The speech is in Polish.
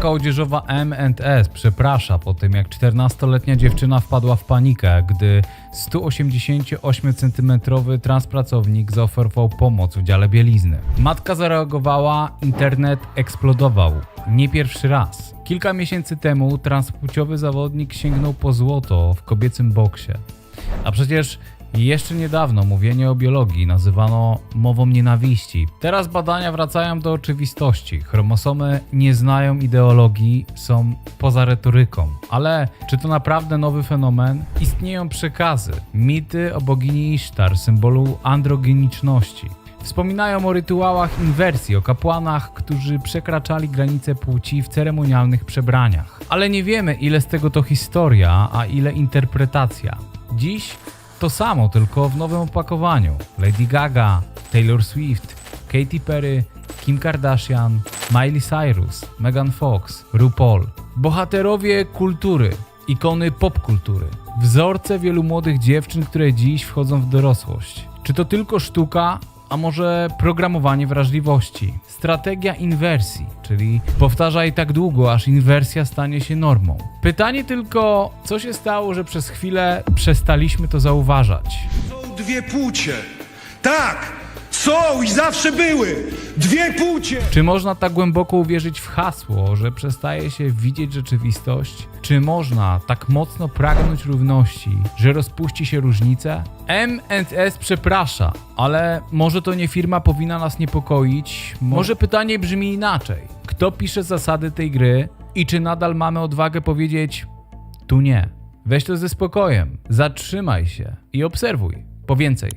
Marka odzieżowa M&S przeprasza po tym, jak 14-letnia dziewczyna wpadła w panikę, gdy 188-centymetrowy transpracownik zaoferował pomoc w dziale bielizny. Matka zareagowała, internet eksplodował. Nie pierwszy raz. Kilka miesięcy temu transpłciowy zawodnik sięgnął po złoto w kobiecym boksie. A przecież jeszcze niedawno mówienie o biologii nazywano mową nienawiści. Teraz badania wracają do oczywistości. Chromosomy nie znają ideologii, są poza retoryką. Ale czy to naprawdę nowy fenomen? Istnieją przekazy, mity o bogini Isztar, symbolu androgeniczności. Wspominają o rytuałach inwersji, o kapłanach, którzy przekraczali granice płci w ceremonialnych przebraniach. Ale nie wiemy, ile z tego to historia, a ile interpretacja. Dziś to samo, tylko w nowym opakowaniu. Lady Gaga, Taylor Swift, Katy Perry, Kim Kardashian, Miley Cyrus, Megan Fox, RuPaul. Bohaterowie kultury, ikony popkultury, wzorce wielu młodych dziewczyn, które dziś wchodzą w dorosłość. Czy to tylko sztuka, a może programowanie wrażliwości? Strategia inwersji, czyli powtarzaj tak długo, aż inwersja stanie się normą. Pytanie tylko, co się stało, że przez chwilę przestaliśmy to zauważać? Są dwie płcie. Tak, są i zawsze były. Dwie płcie. Czy można tak głęboko uwierzyć w hasło, że przestaje się widzieć rzeczywistość? Czy można tak mocno pragnąć równości, że rozpuści się różnice? M&S przeprasza, ale może to nie firma powinna nas niepokoić? Może pytanie brzmi inaczej. Kto pisze zasady tej gry i czy nadal mamy odwagę powiedzieć tu nie? Weź to ze spokojem, zatrzymaj się i obserwuj. Po więcej.